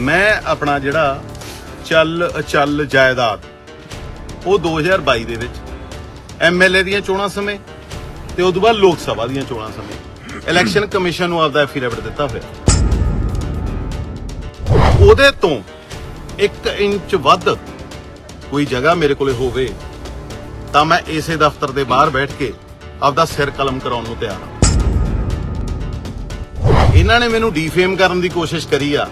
ਮੈਂ ਆਪਣਾ ਜਿਹੜਾ ਚੱਲ ਅਚੱਲ ਜਾਇਦਾਦ, ਉਹ 2022 ਦੇ ਵਿੱਚ ਐਮਐਲਏ ਦੀਆਂ ਚੋਣਾਂ ਸਮੇਂ ਤੇ ਤੋਂ ਬਾਅਦ ਲੋਕ ਸਭਾ ਦੀਆਂ ਚੋਣਾਂ ਸਮੇਂ ਇਲੈਕਸ਼ਨ ਕਮਿਸ਼ਨ ਨੂੰ ਆਪਦਾ ਐਫੀਡੇਵਿਟ ਦਿੱਤਾ ਹੋਇਆ। ਉਹਦੇ ਤੋਂ 1 ਇੰਚ ਵੱਧ ਕੋਈ ਜਗ੍ਹਾ ਮੇਰੇ ਕੋਲੇ ਹੋਵੇ, ਤਾਂ ਮੈਂ ਇਸੇ ਦਫ਼ਤਰ ਦੇ ਬਾਹਰ ਬੈਠ ਕੇ ਆਪਦਾ ਸਿਰ ਕਲਮ ਕਰਾਉਣ ਨੂੰ ਤਿਆਰ ਹਾਂ। ਇਹਨਾਂ ਨੇ ਮੈਨੂੰ ਡੀਫੇਮ ਕਰਨ ਦੀ ਕੋਸ਼ਿਸ਼ ਕਰੀ ਆ।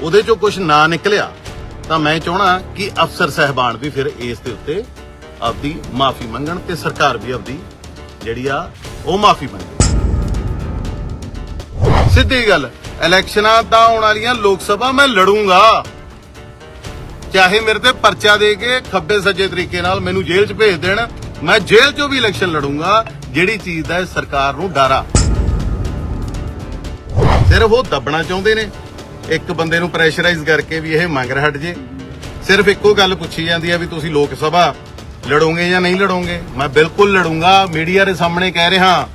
ਉਹਦੇ ਚੋਂ ਕੁਝ ਨਾ ਨਿਕਲਿਆ, ਤਾਂ ਮੈਂ ਚਾਹਣਾ ਕਿ ਅਫਸਰ ਸਹਿਬਾਨ ਵੀ ਫਿਰ ਇਸ ਦੇ ਉੱਤੇ ਆਪਦੀ ਮਾਫੀ ਮੰਗਣ ਤੇ ਸਰਕਾਰ ਵੀ ਆਪਦੀ ਜਿਹੜੀ ਆ, ਉਹ ਮਾਫੀ ਮੰਗੇ। ਸਿੱਧੀ ਗੱਲ, ਇਲੈਕਸ਼ਨਾਂ ਤਾਂ ਆਉਣ ਵਾਲੀਆਂ ਲੋਕ ਸਭਾ ਮੈਂ ਲੜੂੰਗਾ। ਚਾਹੇ ਮੇਰੇ ਤੇ ਪਰਚਾ ਦੇ ਕੇ ਖੱਬੇ ਸੱਜੇ ਤਰੀਕੇ ਨਾਲ ਮੈਨੂੰ ਜੇਲ੍ਹ 'ਚ ਭੇਜ ਦੇਣ, ਮੈਂ ਜੇਲ੍ਹ 'ਚੋਂ ਵੀ ਇਲੈਕਸ਼ਨ ਲੜੂੰਗਾ, ਜਿਹੜੀ ਚੀਜ਼ ਦਾ ਸਰਕਾਰ ਨੂੰ ਡਾਰਾ ਸਿਰਫ ਉਹ ਦੱਬਣਾ ਚਾਹੁੰਦੇ ਨੇ। ਇੱਕ ਬੰਦੇ ਨੂੰ ਪ੍ਰੈਸ਼ਰਾਈਜ਼ ਕਰਕੇ ਵੀ ਇਹ ਮੰਗ ਹਟ ਜੇ। ਸਿਰਫ ਇੱਕੋ ਗੱਲ ਪੁੱਛੀ ਜਾਂਦੀ ਹੈ ਵੀ ਤੁਸੀਂ ਲੋਕ ਸਭਾ ਲੜੋਗੇ ਜਾਂ ਨਹੀਂ ਲੜੋਗੇ? ਮੈਂ ਬਿਲਕੁਲ ਲੜੂੰਗਾ। ਮੀਡੀਆ ਦੇ ਸਾਹਮਣੇ ਕਹਿ ਰਿਹਾ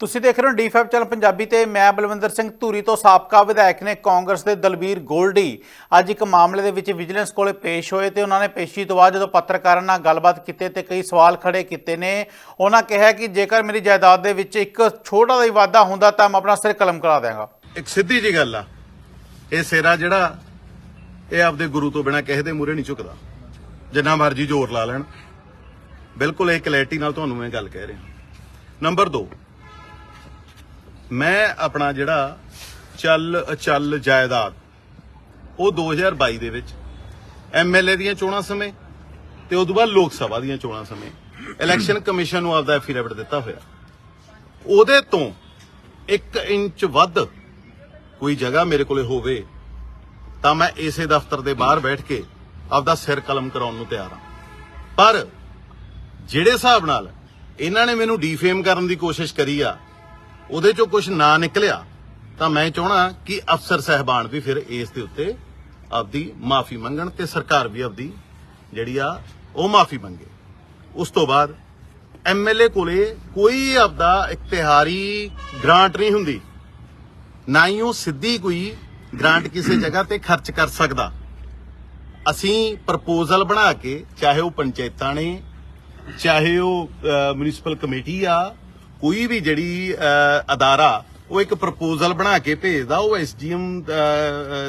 ਤੁਸੀਂ ਦੇਖ ਰਹੇ ਹੋ ਡੀ5 ਚੈਨਲ ਪੰਜਾਬੀ ਤੇ ਮੈਂ ਬਲਵਿੰਦਰ ਸਿੰਘ ਧੂਰੀ ਤੋਂ ਸਾਬਕਾ ਵਿਧਾਇਕ ਨੇ ਕਾਂਗਰਸ ਦੇ ਦਲਬੀਰ ਗੋਲਡੀ। ਅੱਜ ਇੱਕ ਮਾਮਲੇ ਦੇ ਵਿੱਚ ਵਿਜੀਲੈਂਸ ਕੋਲੇ ਪੇਸ਼ ਹੋਏ ਤੇ ਉਹਨਾਂ ਨੇ ਪੇਸ਼ੀ ਤੋਂ ਬਾਅਦ ਜਦੋਂ ਪੱਤਰਕਾਰਾਂ ਨਾਲ ਗੱਲਬਾਤ ਕੀਤੀ ਤੇ ਕਈ ਸਵਾਲ ਖੜੇ ਕੀਤੇ ਨੇ, ਉਹਨਾਂ ਕਿਹਾ ਕਿ ਜੇਕਰ ਮੇਰੀ ਜਾਇਦਾਦ ਦੇ ਵਿੱਚ ਇੱਕ ਛੋਟਾ ਜਿਹਾ ਵਾਧਾ ਹੁੰਦਾ ਤਾਂ ਮੈਂ ਆਪਣਾ ਸਿਰ ਕਲਮ ਕਰਾ ਦਿਆਂਗਾ। ਇੱਕ ਸਿੱਧੀ ਜੀ ਗੱਲ ਆ, ਇਹ ਸੇਰਾ ਜਿਹੜਾ ਇਹ ਆਪਦੇ ਗੁਰੂ ਤੋਂ ਬਿਨਾ ਕਿਸੇ ਦੇ ਮੂਹਰੇ ਨਹੀਂ ਝੁਕਦਾ। ਜਿੰਨਾ ਮਰਜ਼ੀ ਜ਼ੋਰ ਲਾ ਲੈਣ। ਬਿਲਕੁਲ ਇਹ ਕਲੈਰਿਟੀ ਨਾਲ ਤੁਹਾਨੂੰ ਮੈਂ ਗੱਲ ਕਹਿ ਰਿਹਾ। ਨੰਬਰ 2 ਮੈਂ ਆਪਣਾ ਜਿਹੜਾ ਚੱਲ ਅਚੱਲ ਜਾਇਦਾਦ, ਉਹ 2022 ਦੇ ਵਿੱਚ ਐਮਐਲਏ ਦੀਆਂ ਚੋਣਾਂ ਸਮੇਂ ਤੇ ਤੋਂ ਬਾਅਦ ਲੋਕ ਸਭਾ ਦੀਆਂ ਚੋਣਾਂ ਸਮੇਂ ਇਲੈਕਸ਼ਨ ਕਮਿਸ਼ਨ ਨੂੰ ਆਪਦਾ ਐਫੀਡੇਵਿਟ ਦਿੱਤਾ ਹੋਇਆ। ਉਹਦੇ ਤੋਂ 1 ਇੰਚ ਵੱਧ ਕੋਈ ਜਗ੍ਹਾ ਮੇਰੇ ਕੋਲੇ ਹੋਵੇ ਤਾਂ ਮੈਂ ਇਸੇ ਦਫ਼ਤਰ ਦੇ ਬਾਹਰ ਬੈਠ ਕੇ ਆਪਦਾ ਸਿਰ ਕਲਮ ਕਰਾਉਣ ਨੂੰ ਤਿਆਰ ਹਾਂ। ਪਰ ਜਿਹੜੇ ਹਿਸਾਬ ਨਾਲ ਇਹਨਾਂ ਨੇ ਮੈਨੂੰ ਡੀਫੇਮ ਕਰਨ ਦੀ ਕੋਸ਼ਿਸ਼ ਕਰੀ ਆ ਉਹਦੇ ਚੋਂ ਕੁਝ ਨਾ ਨਿਕਲਿਆ, ਤਾਂ ਮੈਂ ਚਾਹਣਾ ਕਿ ਅਫਸਰ ਸਹਿਬਾਨ ਵੀ ਫਿਰ ਇਸ ਦੇ ਉੱਤੇ ਆਪਦੀ ਮਾਫੀ ਮੰਗਣ ਤੇ ਸਰਕਾਰ ਵੀ ਆਪਦੀ ਜਿਹੜੀ ਆ, ਉਹ ਮਾਫੀ ਮੰਗੇ। ਉਸ ਤੋਂ ਬਾਅਦ ਐਮਐਲਏ ਕੋਲੇ ਕੋਈ ਆਪਦਾ ਇਖਤਿਹਾਰੀ ਗ੍ਰਾਂਟ ਨਹੀਂ ਹੁੰਦੀ। ਨਾ ਹੀ ਉਹ ਸਿੱਧੀ ਕੋਈ ਗ੍ਰਾਂਟ ਕਿਸੇ ਜਗ੍ਹਾ ਤੇ ਖਰਚ ਕਰ ਸਕਦਾ। ਅਸੀਂ ਪ੍ਰਪੋਜ਼ਲ ਬਣਾ ਕੇ, ਚਾਹੇ ਉਹ ਪੰਚਾਇਤਾਂ ਨੇ, ਚਾਹੇ ਉਹ ਮਿਊਨਿਸਪਲ ਕਮੇਟੀ ਆ ਕੋਈ ਵੀ ਜਿਹੜੀ ਅਦਾਰਾ, ਉਹ ਇੱਕ ਪ੍ਰਪੋਜ਼ਲ ਬਣਾ ਕੇ ਭੇਜਦਾ, ਉਹ ਐਸਡੀਐਮ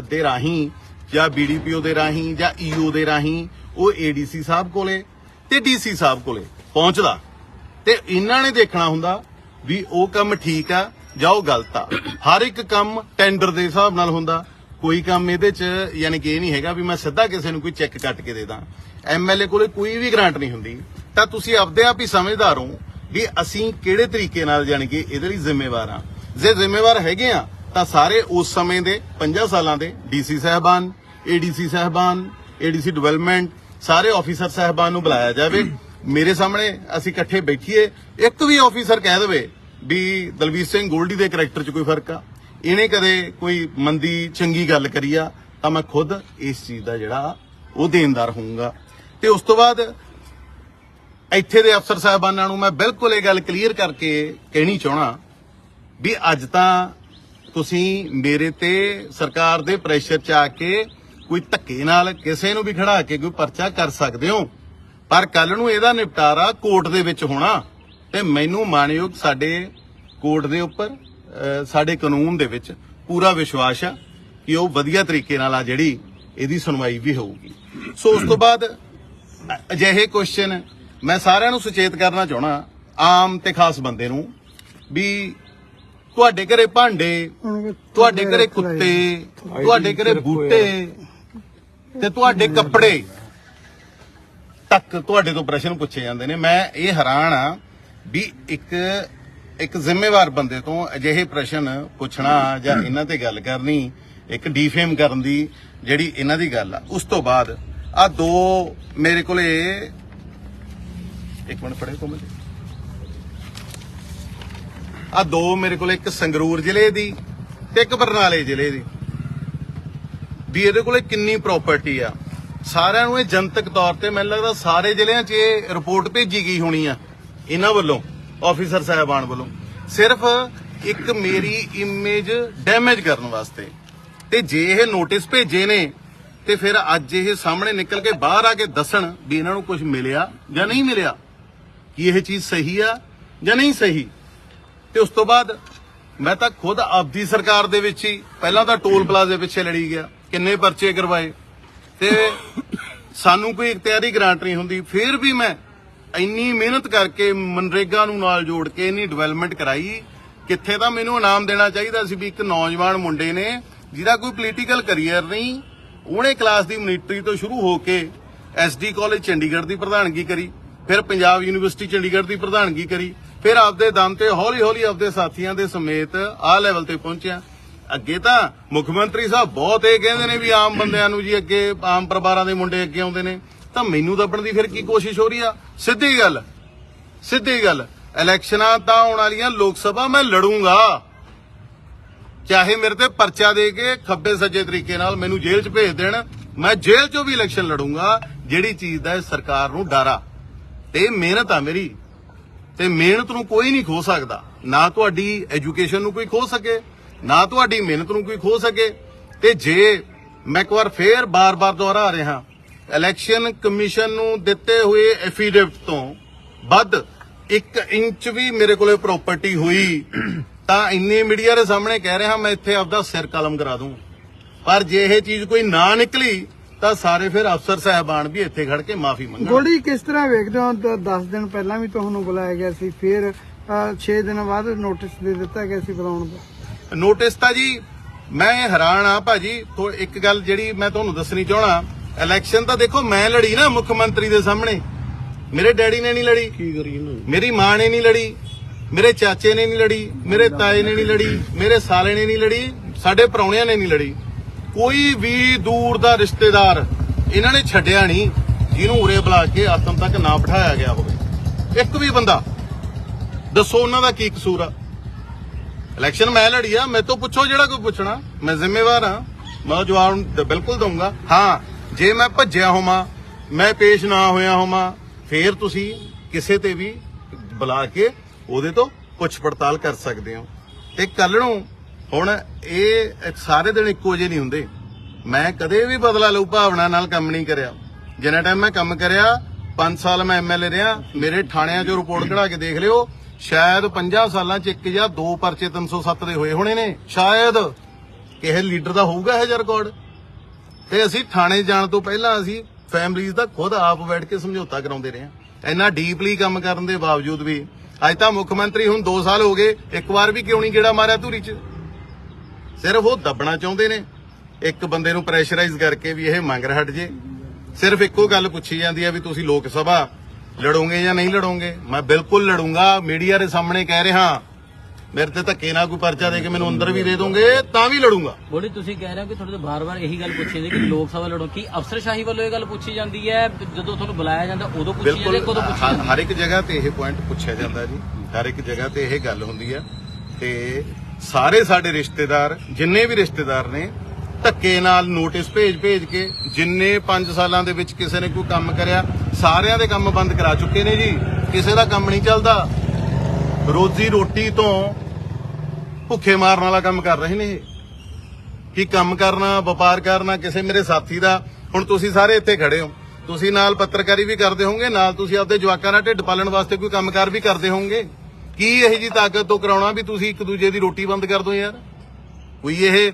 ਦੇ ਰਾਹੀਂ, ਜਾਂ ਬੀਡੀਪੀਓ ਦੇ ਰਾਹੀਂ, ਜਾਂ ਈਓ ਦੇ ਰਾਹੀਂ, ਉਹ ਏਡੀਸੀ ਸਾਹਿਬ ਕੋਲੇ ਤੇ ਡੀਸੀ ਸਾਹਿਬ ਕੋਲੇ ਪਹੁੰਚਦਾ। ਤੇ ਇਹਨਾਂ ਨੇ ਦੇਖਣਾ ਹੁੰਦਾ ਵੀ ਉਹ ਕੰਮ ਠੀਕ ਆ ਜਾਂ ਉਹ ਗਲਤ ਆ। ਹਰ ਇੱਕ ਕੰਮ ਟੈਂਡਰ ਦੇ ਹਿਸਾਬ ਨਾਲ ਹੁੰਦਾ। ਕੋਈ ਕੰਮ ਇਹਦੇ ਚ ਯਾਨੀ ਕਿ ਇਹ ਨਹੀਂ ਹੈਗਾ ਵੀ ਮੈਂ ਸਿੱਧਾ ਕਿਸੇ ਨੂੰ ਕੋਈ ਚੈੱਕ ਕੱਟ ਕੇ ਦੇ ਦਾਂ। ਐਮਐਲਏ ਕੋਲੇ ਕੋਈ ਵੀ ਗ੍ਰਾਂਟ ਨਹੀਂ ਹੁੰਦੀ। ਤਾਂ ਤੁਸੀਂ ਆਪਦੇ ਆਪ ਹੀ ਸਮਝਦਾਰ ਹੋ ਵੀ ਅਸੀਂ ਕਿਹੜੇ ਤਰੀਕੇ ਨਾਲ ਯਾਨੀ ਕਿ ਇਹਦੇ ਲਈ ਜ਼ਿੰਮੇਵਾਰ ਆ ਜੇ ਜ਼ਿੰਮੇਵਾਰ ਹੈਗੇ ਆ, ਤਾਂ ਸਾਰੇ ਉਸ ਸਮੇਂ ਦੇ 50 ਸਾਲਾਂ ਦੇ ਡੀਸੀ ਸਾਹਿਬਾਨ ਏਡੀਸੀ ਸਾਹਿਬਾਨ ਏਡੀਸੀ ਡਿਵੈਲਪਮੈਂਟ, ਸਾਰੇ ਆਫੀਸਰ ਸਾਹਿਬਾਨ ਨੂੰ ਬੁਲਾਇਆ ਜਾਵੇ। ਮੇਰੇ ਸਾਹਮਣੇ ਅਸੀਂ ਇਕੱਠੇ ਬੈਠੀਏ। ਇੱਕ ਵੀ ਆਫੀਸਰ ਕਹਿ ਦੇਵੇ ਵੀ ਦਲਵੀਰ ਸਿੰਘ ਗੋਲਡੀ ਦੇ ਕੈਰੈਕਟਰ 'ਚ ਕੋਈ ਫ਼ਰਕ ਆ। ਇਹਨੇ ਕਦੇ ਕੋਈ ਮੰਦੀ, ਚੰਗੀ ਗੱਲ ਕਰੀ ਆ, ਤਾਂ ਮੈਂ ਖੁਦ ਇਸ ਚੀਜ਼ ਦਾ ਜਿਹੜਾ ਉਹ ਦੇਣਦਾਰ ਹੋਊਗਾ। ਤੇ ਉਸ ਤੋਂ ਬਾਅਦ ਇੱਥੇ ਦੇ ਅਫਸਰ ਸਾਹਿਬਾਨਾਂ ਨੂੰ ਮੈਂ ਬਿਲਕੁਲ ਇਹ ਗੱਲ ਕਲੀਅਰ ਕਰਕੇ ਕਹਿਣੀ ਚਾਹਣਾ ਵੀ ਅੱਜ ਤਾਂ ਤੁਸੀਂ ਮੇਰੇ ਤੇ ਸਰਕਾਰ ਦੇ ਪ੍ਰੈਸ਼ਰ 'ਚ ਆ ਕੇ ਕੋਈ ਧੱਕੇ ਨਾਲ ਕਿਸੇ ਨੂੰ ਵੀ ਖੜਾ ਕੇ ਕੋਈ ਪਰਚਾ ਕਰ ਸਕਦੇ ਹੋ। ਪਰ ਕੱਲ ਨੂੰ ਇਹਦਾ ਨਿਪਟਾਰਾ ਕੋਰਟ ਦੇ ਵਿੱਚ ਹੋਣਾ ਤੇ ਮੈਨੂੰ ਮਾਨਯੋਗ ਸਾਡੇ ਕੋਰਟ ਦੇ ਉੱਪਰ ਸਾਡੇ ਕਾਨੂੰਨ ਦੇ ਵਿੱਚ ਪੂਰਾ ਵਿਸ਼ਵਾਸ ਆ ਕਿ ਉਹ ਵਧੀਆ ਤਰੀਕੇ ਨਾਲ ਆ ਜਿਹੜੀ ਇਹਦੀ ਸੁਣਵਾਈ ਵੀ ਹੋਊਗੀ। ਸੋ ਉਸ ਤੋਂ ਬਾਅਦ ਅਜਿਹੇ ਕੁਐਸਚਨ ਮੈਂ ਸਾਰਿਆਂ ਨੂੰ ਸੁਚੇਤ ਕਰਨਾ ਚਾਹਣਾ ਆਮ ਤੇ ਖਾਸ ਬੰਦੇ ਨੂੰ ਵੀ ਤੁਹਾਡੇ ਘਰੇ ਭਾਂਡੇ, ਤੁਹਾਡੇ ਘਰੇ ਕੁੱਤੇ, ਤੁਹਾਡੇ ਘਰੇ ਬੂਟੇ ਤੇ ਤੁਹਾਡੇ ਕੱਪੜੇ ਤੱਕ ਤੁਹਾਡੇ ਤੋਂ ਪ੍ਰਸ਼ਨ ਪੁੱਛੇ ਜਾਂਦੇ ਨੇ। ਮੈਂ ਇਹ ਹੈਰਾਨ ਆ ਵੀ ਇੱਕ ਇੱਕ ਜ਼ਿੰਮੇਵਾਰ ਬੰਦੇ ਤੋਂ ਅਜਿਹੇ ਪ੍ਰਸ਼ਨ ਪੁੱਛਣਾ ਜਾਂ ਇਹਨਾਂ ਤੇ ਗੱਲ ਕਰਨੀ, ਇੱਕ ਡੀਫੇਮ ਕਰਨ ਦੀ ਜਿਹੜੀ ਇਹਨਾਂ ਦੀ ਗੱਲ ਆ। ਉਸ ਤੋਂ ਬਾਅਦ ਆ ਦੋ ਮੇਰੇ ਕੋਲੇ ਇੱਕ ਮਿੰਟ ਪੜੇ ਕੋਮਲ ਆ ਦੋ ਮੇਰੇ ਕੋਲ, ਇੱਕ ਸੰਗਰੂਰ ਜ਼ਿਲ੍ਹੇ ਦੀ ਤੇ ਇੱਕ ਬਰਨਾਲੇ ਜ਼ਿਲ੍ਹੇ ਦੀ। ਵੀ ਇਹਦੇ ਕੋਲੇ ਕਿੰਨੀ ਪ੍ਰਾਪਰਟੀ ਆ। ਸਾਰਿਆਂ ਨੂੰ ਇਹ ਜਨਤਕ ਤੌਰ ਤੇ ਮੈਨੂੰ ਲੱਗਦਾ ਸਾਰੇ ਜ਼ਿਲ੍ਹਿਆਂ 'ਚ ਇਹ ਰਿਪੋਰਟ ਭੇਜੀ ਗਈ ਹੋਣੀ ਆ, ਇਹਨਾਂ ਵੱਲੋਂ ਆਫੀਸਰ ਸਾਹਿਬਾਨ ਵੱਲੋਂ। ਸਿਰਫ ਇੱਕ ਮੇਰੀ ਇਮੇਜ ਡੈਮੇਜ ਕਰਨ ਵਾਸਤੇ। ਤੇ ਜੇ ਇਹ ਨੋਟਿਸ ਭੇਜੇ ਨੇ, ਤੇ ਫਿਰ ਅੱਜ ਇਹ ਸਾਹਮਣੇ ਨਿਕਲ ਕੇ ਬਾਹਰ ਆ ਕੇ ਦੱਸਣ ਵੀ ਇਹਨਾਂ ਨੂੰ ਕੁਝ ਮਿਲਿਆ ਜਾਂ ਨਹੀਂ ਮਿਲਿਆ। ਕਿ ਇਹ ਚੀਜ਼ ਸਹੀ ਆ ਜਾਂ ਨਹੀਂ ਸਹੀ। ਤੇ ਉਸ ਤੋਂ ਬਾਅਦ ਮੈਂ ਤਾਂ ਖੁਦ ਆਪਦੀ ਸਰਕਾਰ ਦੇ ਵਿੱਚ ਹੀ ਪਹਿਲਾਂ ਤਾਂ ਟੋਲ ਪਲਾਜ਼ੇ ਪਿੱਛੇ ਲੜੀ ਗਿਆ, ਕਿੰਨੇ ਪਰਚੇ ਕਰਵਾਏ। ਤੇ ਸਾਨੂੰ ਕੋਈ ਇਖਤਿਆਰੀ ਗ੍ਰਾਂਟ ਨਹੀਂ ਹੁੰਦੀ, ਫਿਰ ਵੀ ਮੈਂ ਇੰਨੀ ਮਿਹਨਤ ਕਰਕੇ ਮਨਰੇਗਾ ਨੂੰ ਨਾਲ ਜੋੜ ਕੇ ਇੰਨੀ ਡਿਵੈਲਪਮੈਂਟ ਕਰਾਈ, ਕਿੱਥੇ ਤਾਂ ਮੈਨੂੰ ਇਨਾਮ ਦੇਣਾ ਚਾਹੀਦਾ ਸੀ ਵੀ ਇੱਕ ਨੌਜਵਾਨ ਮੁੰਡੇ ਨੇ ਜਿਹਦਾ ਕੋਈ ਪੋਲੀਟੀਕਲ ਕੈਰੀਅਰ ਨਹੀਂ, ਉਹਨੇ ਕਲਾਸ ਦੀ ਮਿਲਟਰੀ ਤੋਂ ਸ਼ੁਰੂ ਹੋ ਕੇ ਐਸਡੀ ਕਾਲਜ ਚੰਡੀਗੜ੍ਹ ਦੀ ਪ੍ਰਧਾਨਗੀ ਕਰੀ। ਫਿਰ ਪੰਜਾਬ ਯੂਨੀਵਰਸਿਟੀ ਚੰਡੀਗੜ੍ਹ ਦੀ ਪ੍ਰਧਾਨਗੀ ਕਰੀ, ਫਿਰ ਆਪਦੇ ਦਮ ਤੇ ਹੌਲੀ ਹੌਲੀ ਆਪਦੇ ਸਾਥੀਆਂ ਦੇ ਸਮੇਤ ਆਹ ਲੈਵਲ ਤੇ ਪਹੁੰਚਿਆ। ਅੱਗੇ ਤਾਂ ਮੁੱਖ ਮੰਤਰੀ ਸਾਹਿਬ ਬਹੁਤ ਇਹ ਕਹਿੰਦੇ ਨੇ ਵੀ ਆਮ ਬੰਦਿਆਂ ਨੂੰ ਜੀ ਅੱਗੇ, ਆਮ ਪਰਿਵਾਰਾਂ ਦੇ ਮੁੰਡੇ ਅੱਗੇ ਆਉਂਦੇ ਨੇ। ਤਾਂ ਮੈਨੂੰ ਦੱਬਣ ਦੀ ਫਿਰ ਕੀ ਕੋਸ਼ਿਸ਼ ਹੋ ਰਹੀ ਆ? ਸਿੱਧੀ ਗੱਲ ਸਿੱਧੀ ਗੱਲ ਇਲੈਕਸ਼ਨਾਂ ਤਾਂ ਆਉਣ ਵਾਲੀਆਂ ਲੋਕ ਸਭਾ ਮੈਂ ਲੜੂੰਗਾ। ਚਾਹੇ ਮੇਰੇ ਤੇ ਪਰਚਾ ਦੇ ਕੇ ਖੱਬੇ ਸੱਜੇ ਤਰੀਕੇ ਨਾਲ ਮੈਨੂੰ ਜੇਲ੍ਹ 'ਚ ਭੇਜ ਦੇਣ, ਮੈਂ ਜੇਲ੍ਹ 'ਚੋਂ ਵੀ ਇਲੈਕਸ਼ਨ ਲੜੂੰਗਾ, ਜਿਹੜੀ ਚੀਜ਼ ਦਾ ਸਰਕਾਰ ਨੂੰ ਡਰ ਤੇ ਮਿਹਨਤ ਆ ਮੇਰੀ। ਤੇ ਮਿਹਨਤ ਨੂੰ ਕੋਈ ਨਹੀਂ ਖੋ ਸਕਦਾ। ਨਾ ਤੁਹਾਡੀ ਐਜੂਕੇਸ਼ਨ ਨੂੰ ਕੋਈ ਖੋ ਸਕੇ, ਨਾ ਤੁਹਾਡੀ ਮਿਹਨਤ ਨੂੰ ਕੋਈ ਖੋ ਸਕੇ। ਤੇ ਜੇ ਮੈਂ ਇੱਕ ਵਾਰ ਫੇਰ ਬਾਰ-ਬਾਰ ਦੁਹਰਾ ਰਿਹਾ ਇਲੈਕਸ਼ਨ ਕਮਿਸ਼ਨ ਨੂੰ ਦਿੱਤੇ ਹੋਏ ਐਫੀਡੇਵਿਟ ਤੋਂ ਵੱਧ 1 ਇੰਚ ਵੀ ਮੇਰੇ ਕੋਲੇ ਪ੍ਰਾਪਰਟੀ ਹੋਈ, ਤਾਂ ਇੰਨੇ ਮੀਡੀਆ ਦੇ ਸਾਹਮਣੇ ਕਹਿ ਰਿਹਾ, ਮੈਂ ਇੱਥੇ ਆਪਦਾ ਸਿਰ ਕਲਮ ਕਰਾ ਦੂੰ। ਪਰ ਜੇ ਇਹ ਚੀਜ਼ ਕੋਈ ਨਾ ਨਿਕਲੀ ਤਾਂ ਸਾਰੇ ਫਿਰ ਅਫਸਰ ਸਾਹਿਬਾਨ ਵੀ ਇੱਥੇ ਖੜ ਕੇ ਮਾਫੀ ਮੰਗਣ ਗੋਲਡੀ ਕਿਸ ਤਰ੍ਹਾਂ ਵੇਖਦੇ ਹੋ? 10 ਦਿਨ ਪਹਿਲਾਂ ਵੀ ਤੁਹਾਨੂੰ ਬੁਲਾਇਆ ਗਿਆ ਸੀ ਫਿਰ 6 ਦਿਨ ਬਾਅਦ ਨੋਟਿਸ ਦੇ ਦਿੱਤਾ ਗਿਆ ਸੀ ਬੁਲਾਉਣ ਦਾ? ਨੋਟਿਸ ਤਾਂ ਜੀ ਮੈਂ ਹੈਰਾਨ ਆ ਭਾਜੀ ਤੋ ਇੱਕ ਗੱਲ ਜਿਹੜੀ ਮੈਂ ਤੁਹਾਨੂੰ ਦੱਸਣੀ ਚਾਹਣਾ ਇਲੈਕਸ਼ਨ ਤਾਂ ਦੇਖੋ ਮੈਂ ਲੜੀ ਨਾ ਮੁੱਖ ਮੰਤਰੀ ਦੇ ਸਾਹਮਣੇ। ਮੇਰੇ ਡੈਡੀ ਨੇ ਨਹੀਂ ਲੜੀ ਕੀ ਕਰੀ ਮੇਰੀ ਮਾਂ ਨੇ ਨਹੀਂ ਲੜੀ ਮੇਰੇ ਚਾਚੇ ਨੇ ਨਹੀਂ ਲੜੀ ਮੇਰੇ ਤਾਏ ਨੇ ਨਹੀਂ ਲੜੀ ਮੇਰੇ ਸਾਲੇ ਨੇ ਨਹੀਂ ਲੜੀ ਸਾਡੇ ਪ੍ਰਾਹੁਣਿਆਂ ਨੇ ਨਹੀਂ ਲੜੀ। ਕੋਈ ਵੀ ਦੂਰ ਦਾ ਰਿਸ਼ਤੇਦਾਰ ਇਹਨਾਂ ਨੇ ਛੱਡਿਆ ਨਹੀਂ, ਜਿਹਨੂੰ ਉਰੇ ਬੁਲਾ ਕੇ ਆਤਮ ਤੱਕ ਨਾ ਬਿਠਾਇਆ ਗਿਆ ਹੋਵੇ। ਇੱਕ ਵੀ ਬੰਦਾ, ਦੱਸੋ ਉਹਨਾਂ ਦਾ ਕੀ ਕਸੂਰ ਆ? ਇਲੈਕਸ਼ਨ ਮੈਂ ਲੜੀ ਆ ਮੇਰੇ ਤੋਂ ਪੁੱਛੋ ਜਿਹੜਾ ਕੋਈ ਪੁੱਛਣਾ, ਮੈਂ ਜ਼ਿੰਮੇਵਾਰ ਹਾਂ ਮੈਂ ਜਵਾਬ ਬਿਲਕੁਲ ਦਊਂਗਾ। ਹਾਂ, ਜੇ ਮੈਂ ਭੱਜਿਆ ਹੋਵਾਂ, ਮੈਂ ਪੇਸ਼ ਨਾ ਹੋਇਆ ਹੋਵਾਂ, ਫੇਰ ਤੁਸੀਂ ਕਿਸੇ ਤੇ ਵੀ ਬੁਲਾ ਕੇ ਉਹਦੇ ਤੋਂ ਪੁੱਛ ਪੜਤਾਲ ਕਰ ਸਕਦੇ ਹੋ। ਤੇ ਕੱਲ ਨੂੰ ਹੁਣ ਇਹ ਸਾਰੇ ਦਿਨ ਇੱਕੋ ਜਿਹੇ ਨਹੀਂ ਹੁੰਦੇ। ਮੈਂ ਕਦੇ ਵੀ ਬਦਲਾ ਲਊ, ਭਾਵਨਾ ਨਾਲ ਕੰਮ ਨਹੀਂ ਕਰਿਆ। ਜਿੰਨਾ ਟਾਈਮ ਮੈਂ ਕੰਮ ਕਰਿਆ 5 ਸਾਲ ਮੈਂ ਐਮਐਲਏ ਰਿਹਾ, ਮੇਰੇ ਥਾਣਿਆਂ 'ਚੋਂ ਰਿਪੋਰਟ ਕਢਾ ਕੇ ਦੇਖ ਲਿਓ। ਸ਼ਾਇਦ 50 ਸਾਲਾਂ 'ਚ ਇੱਕ ਜਾਂ ਦੋ ਪਰਚੇ 307 ਦੇ ਹੋਏ ਹੋਣੇ ਨੇ। ਸ਼ਾਇਦ ਕਿਸੇ ਲੀਡਰ ਦਾ ਹੋਊਗਾ ਇਹ ਜਿਹਾ ਰਿਕਾਰਡ ਤੇ ਅਸੀਂ ਥਾਣੇ ਜਾਣ ਤੋਂ ਪਹਿਲਾਂ ਅਸੀਂ ਫੈਮਲੀਜ਼ ਦਾ ਖੁਦ ਆਪ ਬੈਠ ਕੇ ਸਮਝੌਤਾ ਕਰਾਉਂਦੇ ਰਹੇ ਹਾਂ। ਇੰਨਾ ਡੀਪਲੀ ਕੰਮ ਕਰਨ ਦੇ ਬਾਵਜੂਦ ਵੀ, ਅੱਜ ਤਾਂ ਮੁੱਖ ਮੰਤਰੀ ਹੁਣ 2 ਸਾਲ ਹੋ ਗਏ, ਇੱਕ ਵਾਰ ਵੀ ਕਿਉਂ ਨਹੀਂ ਗੇੜਾ ਮਾਰਿਆ ਧੂਰੀ 'ਚ? ਸਿਰਫ ਉਹ ਦੱਬਣਾ ਚਾਹੁੰਦੇ ਨੇ। ਇੱਕ ਬੰਦੇ ਨੂੰ ਪ੍ਰੈਸ਼ਰਾਈਜ਼ ਕਰਕੇ ਵੀ ਇਹ ਮੰਗ ਹਟ ਜੇ। ਸਿਰਫ ਇੱਕੋ ਗੱਲ ਪੁੱਛੀ ਜਾਂਦੀ ਹੈ ਵੀ ਤੁਸੀਂ ਲੋਕ ਸਭਾ ਲੜੋਗੇ ਜਾਂ ਨਹੀਂ ਲੜੋਗੇ? ਮੈਂ ਬਿਲਕੁਲ ਲੜੂੰਗਾ ਮੀਡੀਆ ਦੇ ਸਾਹਮਣੇ ਕਹਿ ਰਿਹਾ। ਮੇਰੇ ਤੇ ਧੱਕੇ ਨਾਲ ਕੋਈ ਪਰਚਾ ਦੇ ਕੇ ਮੈਨੂੰ ਅੰਦਰ ਵੀ ਦੇ ਦੋਗੇ ਤਾਂ ਵੀ ਲੜੂੰਗਾ। ਬੋਲੀ ਤੁਸੀਂ ਕਹਿ ਰਹੇ ਹੋ ਕਿ ਤੁਹਾਡੇ ਤੋਂ ਬਾਰ-ਬਾਰ ਇਹੀ ਗੱਲ ਪੁੱਛੀ ਜਾਂਦੀ ਕਿ ਲੋਕ ਸਭਾ ਲੜੋ। ਕੀ ਅਫਸਰਸ਼ਾਹੀ ਵੱਲੋਂ ਇਹ ਗੱਲ ਪੁੱਛੀ ਜਾਂਦੀ ਹੈ? ਜਦੋਂ ਤੁਹਾਨੂੰ ਬੁਲਾਇਆ ਜਾਂਦਾ ਉਦੋਂ ਪੁੱਛੀ ਜਾਂਦੀ ਕਦੋਂ ਪੁੱਛੀ ਜਾਂਦੀ ਹਰ ਇੱਕ ਜਗ੍ਹਾ ਤੇ ਇਹ ਪੁਆਇੰਟ ਪੁੱਛਿਆ ਜਾਂਦਾ ਜੀ। ਹਰ ਇੱਕ ਜਗ੍ਹਾ ਤੇ ਇਹ ਗੱਲ ਹੁੰਦੀ ਹੈ। ਤੇ ਸਾਰੇ ਸਾਡੇ ਰਿਸ਼ਤੇਦਾਰ, ਜਿੰਨੇ ਵੀ ਰਿਸ਼ਤੇਦਾਰ ਨੇ, ਧੱਕੇ ਨਾਲ ਨੋਟਿਸ ਭੇਜ ਭੇਜ ਕੇ ਜਿੰਨੇ 5 ਸਾਲਾਂ ਦੇ ਵਿੱਚ ਕਿਸੇ ਨੇ ਕੋਈ ਕੰਮ ਕਰਿਆ, ਸਾਰਿਆਂ ਦੇ ਕੰਮ ਬੰਦ ਕਰਾ ਚੁੱਕੇ ਨੇ ਜੀ। ਕਿਸੇ ਦਾ ਕੰਮ ਨਹੀਂ ਚੱਲਦਾ। ਰੋਜ਼ੀ ਰੋਟੀ ਤੋਂ ਭੁੱਖੇ ਮਾਰਨ ਵਾਲਾ ਕੰਮ ਕਰ ਰਹੇ ਨੇ ਕਿ ਕੰਮ ਕਰਨਾ, ਵਪਾਰ ਕਰਨਾ, ਕਿਸੇ ਮੇਰੇ ਸਾਥੀ ਦਾ? ਹੁਣ ਤੁਸੀਂ ਸਾਰੇ ਇੱਥੇ ਖੜੇ ਹੋ। ਤੁਸੀਂ ਨਾਲ ਪੱਤਰਕਾਰੀ ਵੀ ਕਰਦੇ ਹੋਵੋਗੇ, ਨਾਲ ਤੁਸੀਂ ਆਪਦੇ ਜਵਾਕਾਂ ਦਾ ਢਿੱਡ ਪਾਲਣ ਵਾਸਤੇ ਕੋਈ ਕੰਮਕਾਰ ਵੀ ਕਰਦੇ ਹੋਵੋਗੇ। ਕੀ ਇਹ ਜੀ ਤਾਕਤ ਤੋਂ ਕਰਾਉਣਾ ਵੀ ਤੁਸੀਂ ਇੱਕ ਦੂਜੇ ਦੀ ਰੋਟੀ ਬੰਦ ਕਰ ਦੋ ਯਾਰ? ਕੋਈ ਇਹ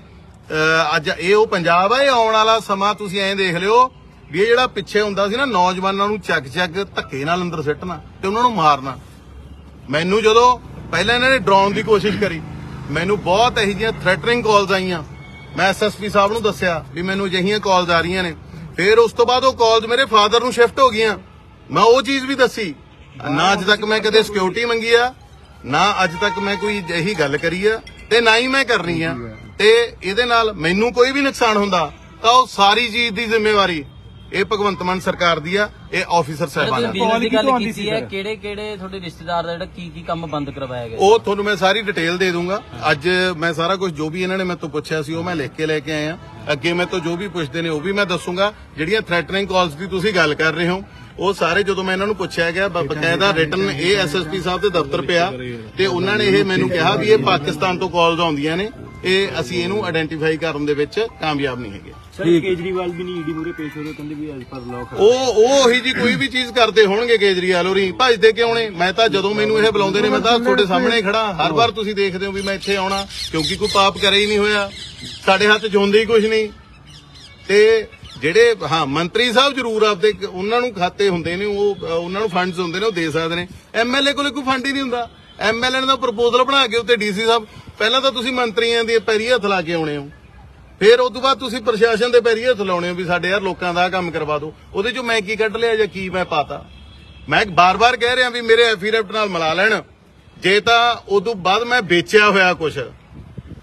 ਅੱਜ ਇਹ ਉਹ ਪੰਜਾਬ ਆ, ਇਹ ਆਉਣ ਵਾਲਾ ਸਮਾਂ ਤੁਸੀਂ ਐਂ ਦੇਖ ਲਿਓ ਵੀ ਇਹ ਜਿਹੜਾ ਪਿੱਛੇ ਹੁੰਦਾ ਸੀ ਨਾ ਨੌਜਵਾਨਾਂ ਨੂੰ ਚੱਕ ਚੱਕ ਧੱਕੇ ਨਾਲ ਅੰਦਰ ਸਿੱਟਣਾ ਤੇ ਉਹਨਾਂ ਨੂੰ ਮਾਰਨਾ। ਮੈਨੂੰ ਜਦੋਂ ਪਹਿਲਾਂ ਇਹਨਾਂ ਨੇ ਡਰਾਉਣ ਦੀ ਕੋਸ਼ਿਸ਼ ਕਰੀ, ਮੈਨੂੰ ਬਹੁਤ ਇਹੋ ਜਿਹੀਆਂ ਥ੍ਰੈਟਨਿੰਗ ਕਾਲਸ ਆਈਆਂ। ਮੈਂ ਐਸਐਸਪੀ ਸਾਹਿਬ ਨੂੰ ਦੱਸਿਆ ਵੀ ਮੈਨੂੰ ਅਜਿਹੀਆਂ ਕਾਲਸ ਆ ਰਹੀਆਂ ਨੇ। ਫਿਰ ਉਸ ਤੋਂ ਬਾਅਦ ਉਹ ਕਾਲਸ ਮੇਰੇ ਫਾਦਰ ਨੂੰ ਸ਼ਿਫਟ ਹੋ ਗਈਆਂ। ਮੈਂ ਉਹ ਚੀਜ਼ ਵੀ ਦੱਸੀ। ਨਾ ਅੱਜ ਤੱਕ ਮੈਂ ਕਦੇ ਸਿਕਿਉਰਿਟੀ ਮੰਗੀ ਆ ਨਾ ਅੱਜ ਤੱਕ ਮੈਂ ਕੋਈ ਇਹੀ ਗੱਲ ਕਰੀ ਆ ਤੇ ਨਾ ਹੀ ਮੈਂ ਕਰਨੀ ਆ। ਤੇ ਇਹਦੇ ਨਾਲ ਮੈਨੂੰ ਕੋਈ ਵੀ ਨੁਕਸਾਨ ਹੁੰਦਾ ਤਾਂ ਉਹ ਸਾਰੀ ਚੀਜ਼ ਦੀ ਜ਼ਿੰਮੇਵਾਰੀ ਇਹ ਭਗਵੰਤ ਮਾਨ ਸਰਕਾਰ ਦੀ ਆ ਇਹ ਆਫੀਸਰ ਸਾਹਿਬਾਨ ਦੀ ਗੱਲ ਕੀਤੀ ਹੈ ਕਿਹੜੇ ਕਿਹੜੇ ਤੁਹਾਡੇ ਰਿਸ਼ਤੇਦਾਰ ਦਾ ਜਿਹੜਾ ਕੀ ਕੀ ਕੰਮ ਬੰਦ ਕਰਵਾਇਆ ਗਿਆ? ਉਹ ਤੁਹਾਨੂੰ ਮੈਂ ਸਾਰੀ ਡਿਟੇਲ ਦੇ ਦੂੰਗਾ। ਅੱਜ ਮੈਂ ਸਾਰਾ ਕੁਝ ਜੋ ਵੀ ਇਹਨਾਂ ਨੇ ਮੇਰੇ ਤੋਂ ਪੁੱਛਿਆ ਸੀ ਉਹ ਮੈਂ ਲਿਖ ਕੇ ਲੈ ਕੇ ਆਇਆ। ਅੱਗੇ ਮੇਰੇ ਤੋਂ ਜੋ ਵੀ ਪੁੱਛਦੇ ਨੇ ਉਹ ਵੀ ਮੈਂ ਦੱਸੂਗਾ। ਜਿਹੜੀਆਂ ਥ੍ਰੈਟਨਿੰਗ ਕਾਲਸ ਦੀ ਤੁਸੀਂ ਗੱਲ ਕਰ ਰਹੇ ਹੋ ਉਹ ਸਾਰੇ ਜਦੋਂ ਮੈਂ ਇਹਨਾਂ ਨੂੰ ਪੁੱਛਿਆ ਗਿਆ ਬ- ਬਕਾਇਦਾ ਰਿਟਨ ਇਹ ਐਸਐਸਪੀ ਸਾਹਿਬ ਦੇ ਦਫ਼ਤਰ ਪਿਆ ਤੇ ਉਹਨਾਂ ਨੇ ਇਹ ਮੈਨੂੰ ਕਿਹਾ ਵੀ ਇਹ ਪਾਕਿਸਤਾਨ ਤੋਂ ਕਾਲਸ ਆਉਂਦੀਆਂ ਨੇ ਇਹ ਅਸੀਂ ਇਹਨੂੰ ਆਇਡੈਂਟੀਫਾਈ ਕਰਨ ਦੇ ਵਿੱਚ ਕਾਮਯਾਬ ਨਹੀਂ ਹੈਗੇ। ਸਰ ਕੇਜਰੀਵਾਲ ਵੀ ਨਹੀਂ ਈਡੀ ਮੂਰੇ ਪੇਸ਼ ਹੋ ਰਹੇ ਕਹਿੰਦੇ ਵੀ ਐਜ਼ ਪਰ ਲਾਅ ਉਹ ਉਹ ਉਹੀ ਜੀ ਕੋਈ ਵੀ ਚੀਜ਼ ਕਰਦੇ ਹੋਣਗੇ ਕੇਜਰੀਵਾਲ ਹੋਰੀ। ਭੱਜਦੇ ਕਿਉਂ ਨੇ? ਮੈਂ ਤਾਂ ਜਦੋਂ ਮੈਨੂੰ ਇਹ ਬੁਲਾਉਂਦੇ ਨੇ ਮੈਂ ਤਾਂ ਤੁਹਾਡੇ ਸਾਹਮਣੇ ਖੜਾ। ਹਰ ਵਾਰ ਤੁਸੀਂ ਦੇਖਦੇ ਹੋ ਵੀ ਮੈਂ ਇੱਥੇ ਆਉਣਾ ਕਿਉਂਕਿ ਕੋਈ ਪਾਪ ਕਰਿਆ ਹੀ ਨਹੀਂ ਹੋਇਆ। ਸਾਡੇ ਹੱਥ 'ਚ ਹੁੰਦੇ ਹੀ ਕੁਝ ਨਹੀਂ। ਤੇ ਜਿਹੜੇ, ਹਾਂ, ਮੰਤਰੀ ਸਾਹਿਬ ਜ਼ਰੂਰ ਆਪਦੇ ਕ- ਉਹਨਾਂ ਨੂੰ ਖਾਤੇ ਹੁੰਦੇ ਨੇ, ਉਹ ਉਹਨਾਂ ਨੂੰ ਫੰਡਸ ਹੁੰਦੇ ਨੇ, ਉਹ ਦੇ ਸਕਦੇ ਨੇ। ਐਮਐਲਏ ਕੋਲੇ ਕੋਈ ਫੰਡ ਹੀ ਨਹੀਂ ਹੁੰਦਾ। ਐਮਐਲਏ ਨੇ ਤਾਂ ਪ੍ਰਪੋਜ਼ਲ ਬਣਾ ਕੇ ਉੱਤੇ ਡੀਸੀ ਸਾਹਿਬ, ਪਹਿਲਾਂ ਤਾਂ ਤੁਸੀਂ ਮੰਤਰੀਆਂ ਦੇ ਪੈਰੀ ਹੱਥ ਲਾ ਕੇ ਆਉਣੇ ਹੋ। ਫਿਰ ਉਸ ਤੋਂ ਬਾਅਦ ਤੁਸੀਂ ਪ੍ਰਸ਼ਾਸਨ ਦੇ ਪੈਰੀ ਹੱਥ ਲਾਉਣੇ ਹੋ ਵੀ ਸਾਡੇ ਯਾਰ ਲੋਕਾਂ ਦਾ ਕੰਮ ਕਰਵਾ ਦਿਓ। ਉਹਦੇ ਚੋਂ ਮੈਂ ਕੀ ਕੱਢ ਲਿਆ ਜਾਂ ਕੀ ਮੈਂ ਪਾਤਾ? ਮੈਂ ਬਾਰ-ਬਾਰ ਕਹਿ ਰਿਹਾ ਵੀ ਮੇਰੇ ਐਫੀਰੈਪਟ ਨਾਲ ਮਿਲਾ ਲੈਣ। ਜੇ ਤਾਂ ਉਦੋਂ ਬਾਅਦ ਮੈਂ ਵੇਚਿਆ ਹੋਇਆ ਕੁਝ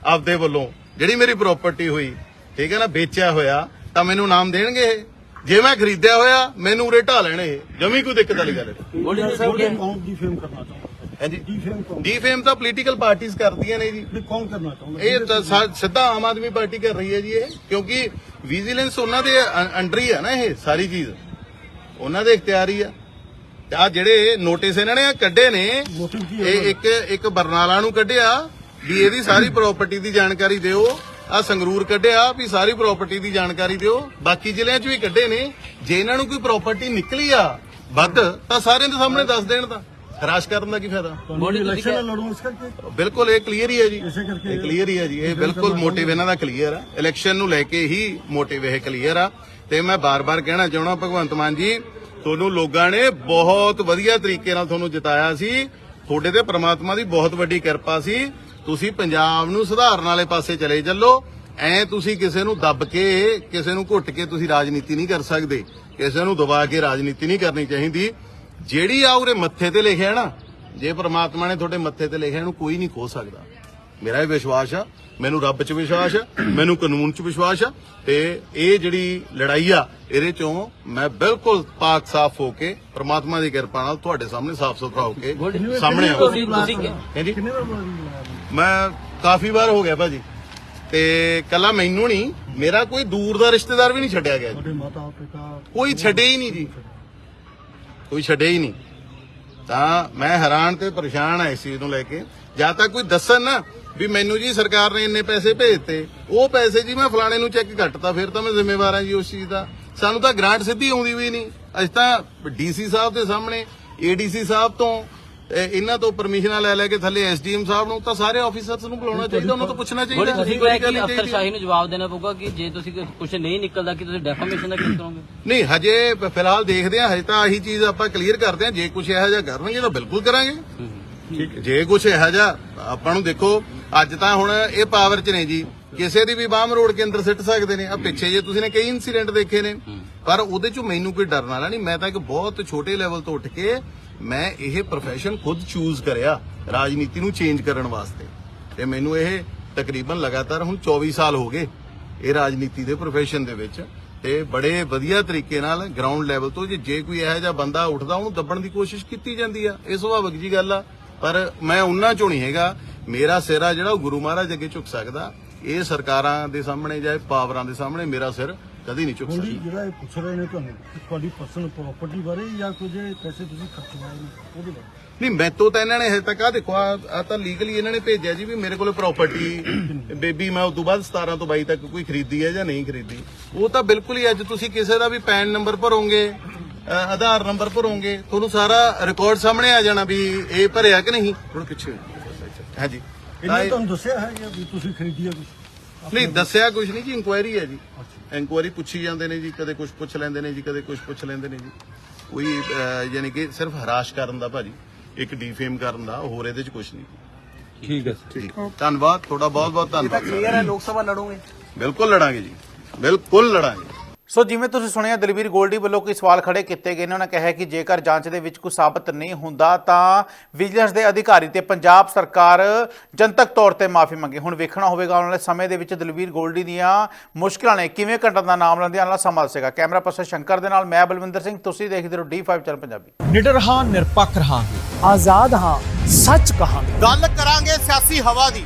ਆਪਦੇ ਵੱਲੋਂ, ਜਿਹੜੀ ਮੇਰੀ ਪ੍ਰਾਪਰਟੀ ਹੋਈ, ਠੀਕ ਹੈ ਨਾ, ਵੇਚਿਆ ਹੋਇਆ। ਤਾਂ ਮੈਨੂੰ ਨਾਮ ਦੇਣਗੇ ਇਹ। ਜੇ ਮੈਂ ਖਰੀਦਿਆ ਹੋਇਆ ਮੈਨੂੰ ਉਰੇ ਢਾ ਲੈਣ ਇਹ। ਜਮੀ ਕੋਈ ਦਿੱਕਤ ਵਾਲੀ ਗੱਲ ਨਹੀਂ। ਗੋਲਡੀ ਸਾਹਿਬ ਕੀ ਕੌਣ ਦੀ ਫੇਮ ਕਰਨਾ ਚਾਹੁੰਦਾ? ਹਾਂਜੀ। ਡੀਫੇਮ ਕੌਣ? ਡੀਫੇਮ ਤਾਂ ਪੋਲੀਟੀਕਲ ਪਾਰਟੀਆਂ ਕਰਦੀਆਂ ਨੇ ਜੀ। ਵੀ ਕੌਣ ਕਰਨਾ ਚਾਹੁੰਦਾ? ਇਹ ਤਾਂ ਸਾ- ਸਿੱਧਾ ਆਮ ਆਦਮੀ ਪਾਰਟੀ ਕਰ ਰਹੀ ਹੈ ਜੀ ਇਹ। ਕਿਉਂਕਿ ਵਿਜੀਲੈਂਸ ਉਹਨਾਂ ਦੇ ਅੰ- ਅੰਡਰ ਹੀ ਹੈ ਨਾ ਇਹ ਸਾਰੀ ਚੀਜ਼। ਉਹਨਾਂ ਦੇ ਇਖਤਿਆਰ ਹੀ ਆ। ਆ ਜਿਹੜੇ ਨੋਟਿਸ ਇਹਨਾਂ ਨੇ ਆਹ ਕੱਢੇ ਨੇ Motive ਕੀ ਹੈ ਇਹ ਇੱਕ ਇੱਕ ਬਰਨਾਲਾ ਨੂੰ ਕੱਢਿਆ। ਵੀ ਇਹਦੀ ਸਾਰੀ ਪ੍ਰਾਪਰਟੀ ਦੀ ਜਾਣਕਾਰੀ ਦਿਓ। ਆ ਸੰਗਰੂਰ ਕੱਢਿਆ ਵੀ ਸਾਰੀ ਪ੍ਰਾਪਰਟੀ ਦੀ ਜਾਣਕਾਰੀ ਦਿਓ। ਬਾਕੀ ਜ਼ਿਲ੍ਹਿਆਂ 'ਚ ਵੀ ਕੱਢੇ ਨੇ। ਜੇ ਇਹਨਾਂ ਨੂੰ ਕੋਈ ਪ੍ਰਾਪਰਟੀ ਨਿਕਲੀ ਆ ਵੱਧ ਤਾਂ ਸਾਰਿਆਂ ਦੇ ਸਾਹਮਣੇ ਦੱਸ ਦੇਣ ਤਾਂ। ਹਰਾਸ਼ ਕਰਨ ਦਾ ਕੀ ਫਾਇਦਾ? ਗੋਲਡੀ ਤੁਸੀਂ ਇਲੈਕਸ਼ਨ ਕਿਹਾ- ਲੜੂ ਇਸ ਕਰਕੇ? ਬਿਲਕੁਲ ਇਹ ਕਲੀਅਰ ਹੀ ਹੈ ਜੀ। ਇਸੇ ਕਰਕੇ ਇਹ ਕਲੀਅਰ ਹੀ ਹੈ ਜੀ। ਇਹ ਬਿਲਕੁਲ ਮੋਟਿਵ ਇਹਨਾਂ ਦਾ ਕਲੀਅਰ ਆ। ਇਲੈਕਸ਼ਨ ਨੂੰ ਲੈ ਕੇ ਹੀ ਮੋਟਿਵ ਇਹ ਕਲੀਅਰ ਆ। ਤੇ ਮੈਂ ਬਾਰ-ਬਾਰ ਕਹਿਣਾ ਚਾਹਣਾ ਭਗਵੰਤ ਮਾਨ ਜੀ ਤੁਹਾਨੂੰ ਲੋਕਾਂ ਨੇ ਬਹੁਤ ਵਧੀਆ ਤਰੀਕੇ ਨਾਲ ਤੁਹਾਨੂੰ ਜਿਤਾਇਆ ਸੀ। ਤੁਹਾਡੇ ਤੇ ਪ੍ਰਮਾਤਮਾ ਦੀ ਬਹੁਤ ਵੱਡੀ ਕਿਰਪਾ ਸੀ। ਤੁਸੀਂ ਪੰਜਾਬ ਨੂੰ ਸੁਧਾਰਨ ਵਾਲੇ ਪਾਸੇ ਚਲੇ ਚੱਲੋ। ਐ ਤੁਸੀਂ ਕਿਸੇ ਨੂੰ ਦੱਬ ਕੇ, ਕਿਸੇ ਨੂੰ ਘੁੱਟ ਕੇ ਤੁਸੀਂ ਰਾਜਨੀਤੀ ਨਹੀਂ ਕਰ ਸਕਦੇ। ਕਿਸੇ ਨੂੰ ਦਬਾ ਕੇ ਰਾਜਨੀਤੀ ਨਹੀਂ ਕਰਨੀ ਚਾਹੀਦੀ। ਜਿਹੜੀ ਆ ਉਰੇ ਮੱਥੇ ਤੇ ਲਿਖਿਆ ਨਾ, ਜੇ ਪ੍ਰਮਾਤਮਾ ਨੇ ਤੁਹਾਡੇ ਮੱਥੇ ਤੇ ਲਿਖਿਆ, ਇਹਨੂੰ ਕੋਈ ਨਹੀਂ ਖੋ ਸਕਦਾ। ਮੇਰਾ ਇਹ ਵਿਸ਼ਵਾਸ ਆ ਮੈਨੂੰ ਰੱਬ 'ਚ ਵਿਸ਼ਵਾਸ ਆ ਮੈਨੂੰ ਕਾਨੂੰਨ 'ਚ ਵਿਸ਼ਵਾਸ ਆ ਤੇ ਇਹ ਜਿਹੜੀ ਲੜਾਈ ਆ ਇਹਦੇ ਚੋਂ ਮੈਂ ਬਿਲਕੁਲ ਪਾਕ ਸਾਫ਼ ਹੋ ਕੇ ਪ੍ਰਮਾਤਮਾ ਦੀ ਕਿਰਪਾ ਨਾਲ ਤੁਹਾਡੇ ਸਾਹਮਣੇ ਸਾਫ਼ ਸੁਥਰਾ ਹੋ ਕੇ ਸਾਹਮਣੇ ਮੈਂ ਕਾਫੀ ਵਾਰ ਹੋ ਗਿਆ ਭਾਜੀ। ਤੇ ਕੱਲਾ ਮੈਨੂੰ ਨਹੀਂ ਮੇਰਾ ਕੋਈ ਦੂਰ ਦਾ ਰਿਸ਼ਤੇਦਾਰ ਵੀ ਨਹੀਂ ਛੱਡਿਆ ਗਿਆ ਕੋਈ ਛੱਡੇ ਹੀ ਨਹੀਂ ਜੀ। ਕੋਈ ਛੱਡੇ ਹੀ ਨਹੀਂ। ਤਾਂ ਮੈਂ ਹੈਰਾਨ ਤੇ ਪਰੇਸ਼ਾਨ ਆ ਇਸ ਚੀਜ਼ ਨੂੰ ਲੈ ਕੇ। ਜਾਂ ਤਾਂ ਕੋਈ ਦੱਸਣ ਨਾ ਵੀ ਮੈਨੂੰ ਜੀ ਸਰਕਾਰ ਨੇ ਇੰਨੇ ਪੈਸੇ ਭੇਜਤੇ ਉਹ ਪੈਸੇ ਜੀ ਮੈਂ ਫਲਾਣੇ ਨੂੰ ਚੈੱਕ ਕੱਟਤਾ ਫਿਰ ਤਾਂ ਮੈਂ ਜ਼ਿੰਮੇਵਾਰ ਹਾਂ ਜੀ ਉਸ ਚੀਜ਼ ਦਾ। ਸਾਨੂੰ ਤਾਂ ਗ੍ਰਾਂਟ ਸਿੱਧੀ ਆਉਂਦੀ ਵੀ ਨਹੀਂ। ਅਸੀਂ ਤਾਂ ਡੀਸੀ ਸਾਹਿਬ ਦੇ ਸਾਹਮਣੇ ਏਡੀਸੀ ਸਾਹਿਬ ਤੋਂ ਇਹ ਇਹਨਾਂ ਤੋਂ ਪਰਮਿਸ਼ਨਾਂ ਲੈ ਲੈ ਕੇ ਥੱਲੇ ਐਸਡੀਐਮ ਸਾਹਿਬ ਨੂੰ ਤਾਂ ਸਾਰੇ ਆਫੀਸਰਸ ਨੂੰ ਬੁਲਾਉਣਾ ਚਾਹੀਦਾ ਉਹਨਾਂ ਤੋਂ ਪੁੱਛਣਾ ਚਾਹੀਦਾ। ਤੁਸੀਂ ਕਿਹਾ ਕਿ। ਅਫਸਰਸ਼ਾਹੀ ਨੂੰ ਜਵਾਬ ਦੇਣਾ ਪਊਗਾ ਕਿ ਜੇ ਤੁਸੀਂ ਕੁਝ ਨਹੀਂ ਨਿਕਲਦਾ ਕਿ ਤੁਸੀਂ ਡੈਫਾਮੇਸ਼ਨ ਦਾ ਕੇਸ ਕਰੋਗੇ? ਨਹੀਂ ਹਜੇ ਫਿਲਹਾਲ ਦੇਖਦੇ ਹਾਂ ਹਜੇ ਤਾਂ ਆਹੀ ਚੀਜ਼ ਆਪਾਂ ਕਲੀਅਰ ਕਰਦੇ ਹਾਂ। ਜੇ ਕੁਝ ਇਹੋ ਜਿਹਾ ਕਰਨਗੇ ਤਾਂ ਬਿਲਕੁਲ ਕਰਾਂਗੇ। ਠੀਕ ਜੇ ਕੁਝ ਇਹੋ ਜਿਹਾ ਆਪਾਂ ਨੂੰ ਦੇਖੋ ਅੱਜ ਤਾਂ ਹੁਣ ਇਹ ਪਾਵਰ 'ਚ ਨੇ ਜੀ। ਕਿਸੇ ਦੀ ਵੀ ਬਾਹ ਮਰੋੜ ਕੇ ਅੰਦਰ ਸਿੱਟ ਸਕਦੇ ਨੇ। ਆ ਪਿੱਛੇ ਜੇ ਤੁਸੀਂ ਨੇ ਕਈ ਇਨਸੀਡੈਂਟ ਦੇਖੇ ਨੇ। ਪਰ ਉਹਦੇ 'ਚ ਮੈਨੂੰ ਕੋਈ ਡਰਨ ਵਾਲਾ ਨਹੀਂ ਮੈਂ ਤਾਂ ਇੱਕ ਬਹੁਤ ਛੋਟੇ ਲੈਵਲ ਤੋਂ ਉੱਠ ਕੇ ਮੈਂ ਇਹ profession ਖੁਦ ਚੂਜ਼ ਕਰਿਆ ਰਾਜਨੀਤੀ ਨੂੰ ਚੇਂਜ ਕਰਨ ਵਾਸਤੇ। ਤੇ ਮੈਨੂੰ ਇਹ ਤਕਰੀਬਨ ਲਗਾਤਾਰ ਹੁਣ 24 ਸਾਲ ਹੋ ਗਏ ਇਹ ਰਾਜਨੀਤੀ ਦੇ profession ਦੇ ਵਿੱਚ। ਤੇ ਬੜੇ ਵਧੀਆ ਤਰੀਕੇ ਨਾਲ ਗਰਾਊਂਡ ਲੈਵਲ ਤੋਂ ਜੇ ਜੇ ਕੋਈ ਇਹੋ ਜਿਹਾ ਬੰਦਾ ਉੱਠਦਾ ਉਹਨੂੰ ਦੱਬਣ ਦੀ ਕੋਸ਼ਿਸ਼ ਕੀਤੀ ਜਾਂਦੀ ਆ। ਇਹ ਸੁਭਾਵਿਕ ਜੀ ਗੱਲ ਆ। ਪਰ ਮੈਂ ਉਹਨਾਂ ਚੋਂ ਨਹੀਂ ਹੈਗਾ। ਮੇਰਾ ਸਿਰ ਜਿਹੜਾ ਉਹ ਗੁਰੂ ਮਹਾਰਾਜ ਅੱਗੇ ਝੁਕ ਸਕਦਾ। ਇਹ ਸਰਕਾਰਾਂ ਦੇ ਸਾਹਮਣੇ ਜਾਂ ਪਾਵਰਾਂ ਦੇ ਸਾਹਮਣੇ ਮੇਰਾ ਸਿਰ ਕਦੀ ਨਹੀਂ ਝੁਕ ਸਕਦਾ। ਜਿਹੜਾ ਇਹ ਪੁੱਛ ਰਹੇ ਨੇ ਤੁਹਾਨੂੰ ਤੁਹਾਡੀ ਪਰਸਨਲ ਪ੍ਰਾਪਰਟੀ ਬਾਰੇ ਜਾਂ ਕੁਝ ਪੈਸੇ ਤੁਸੀਂ ਖਰਚਵਾਏ ਨੇ ਉਹਦੇ ਬਾਰੇ? ਨਹੀਂ ਮੈਤੋਂ ਤਾਂ ਇਹਨਾਂ ਨੇ ਹਜੇ ਤੱਕ ਆ ਦੇਖੋ ਆ ਤਾਂ ਲੀਗਲੀ ਇਹਨਾਂ ਨੇ ਭੇਜਿਆ ਜੀ ਵੀ ਮੇਰੇ ਕੋਲ ਪ੍ਰਾਪਰਟੀ ਬੇਬੀ ਮੈਂ ਉਸ ਤੋਂ ਬਾਅਦ 17 ਤੋਂ 22 ਤੱਕ ਕੋਈ ਖਰੀਦੀ ਹੈ ਜਾਂ ਨਹੀਂ ਖਰੀਦੀ। ਉਹ ਤਾਂ ਬਿਲਕੁਲ ਹੀ ਅੱਜ ਤੁਸੀਂ ਕਿਸੇ ਦਾ ਵੀ ਪੈਨ ਨੰਬਰ ਭਰੋਗੇ। ਆਧਾਰ ਨੰਬਰ ਭਰੋਗੇ। ਤੁਹਾਨੂੰ ਸਾਰਾ ਰਿਕਾਰਡ ਸਾਹਮਣੇ ਆ ਜਾਣਾ ਵੀ ਇਹ ਭਰਿਆ ਕਿ ਨਹੀਂ? ਹੁਣ ਪਿੱਛੇ ਹਾਂਜੀ। ਇਹਨਾਂ ਇਹ- ਤੁਹਾਨੂੰ ਦੱਸਿਆ ਹੈ ਕਿ ਵੀ ਤੁਸੀਂ ਖਰੀਦੀ ਹੈ ਕੁਝ ਨਹੀਂ ਦੱਸਿਆ ਕੁਝ ਨਹੀਂ ਜੀ ਇਨਕੁਆਇਰੀ ਹੈ ਜੀ। ਇਨਕੁਆਇਰੀ ਪੁੱਛੀ ਜਾਂਦੇ ਨੇ ਜੀ ਕਦੇ ਕੁਝ ਪੁੱਛ ਲੈਂਦੇ ਨੇ ਜੀ ਕਦੇ ਕੁਝ ਪੁੱਛ ਲੈਂਦੇ ਨੇ ਜੀ। ਕੋਈ ਯਾਨੀ ਕਿ ਸਿਰਫ ਹਰਾਸ਼ ਕਰਨ ਦਾ ਭਾਜੀ ਇੱਕ ਡੀਫੇਮ ਕਰਨ ਦਾ ਹੋਰ ਇਹਦੇ 'ਚ ਕੁਝ ਨਹੀਂ। ਠੀਕ ਹੈ ਠੀਕ। ਧੰਨਵਾਦ ਤੁਹਾਡਾ ਬਹੁਤ ਬਹੁਤ ਧੰਨਵਾਦ। ਕਲੀਅਰ ਹੈ ਲੋਕ ਸਭਾ ਲੜੋਗੇ। ਬਿਲਕੁਲ ਲੜਾਂਗੇ ਜੀ। ਬਿਲਕੁਲ ਲੜਾਂਗੇ। ਸੋ ਜਿਵੇਂ ਤੁਸੀਂ ਸੁਣਿਆ ਦਲਵੀਰ ਗੋਲਡੀ ਵੱਲੋਂ ਕੋਈ ਸਵਾਲ ਖੜੇ ਕੀਤੇ ਗਏ ਨੇ। ਉਹਨਾਂ ਕਿਹਾ ਕਿ ਜੇਕਰ ਜਾਂਚ ਦੇ ਵਿੱਚ ਕੋਈ ਸਾਬਤ ਨਹੀਂ ਹੁੰਦਾ ਤਾਂ ਵਿਜੀਲੈਂਸ ਦੇ ਅਧਿਕਾਰੀ ਤੇ ਪੰਜਾਬ ਸਰਕਾਰ ਜਨਤਕ ਤੌਰ ਤੇ ਮਾਫੀ ਮੰਗੇ। ਹੁਣ ਵੇਖਣਾ ਹੋਵੇਗਾ ਆਉਣ ਵਾਲੇ ਸਮੇਂ ਦੇ ਵਿੱਚ ਦਲਵੀਰ ਗੋਲਡੀ ਦੀਆਂ ਮੁਸ਼ਕਲਾਂ ਨੇ ਕਿਵੇਂ ਕੱਟਣ ਦਾ ਨਾਮ ਲੈਂਦੇ ਨਾਲ ਸਮਾਂ ਦੱਸੇਗਾ। ਕੈਮਰਾ ਪਰਸਨ ਸ਼ੰਕਰ ਦੇ ਨਾਲ ਮੈਂ ਬਲਵਿੰਦਰ ਸਿੰਘ ਤੁਸੀਂ ਦੇਖਦੇ ਰਹੋ D5 ਚੈਨਲ ਪੰਜਾਬੀ। ਨਿਡਰ ਹਾਂ ਨਿਰਪੱਖ ਰਹਾਂਗੇ। ਆਜ਼ਾਦ ਹਾਂ ਸੱਚ ਕਹਾਂਗੇ। ਗੱਲ ਕਰਾਂਗੇ ਸਿਆਸੀ ਹਵਾ ਦੀ।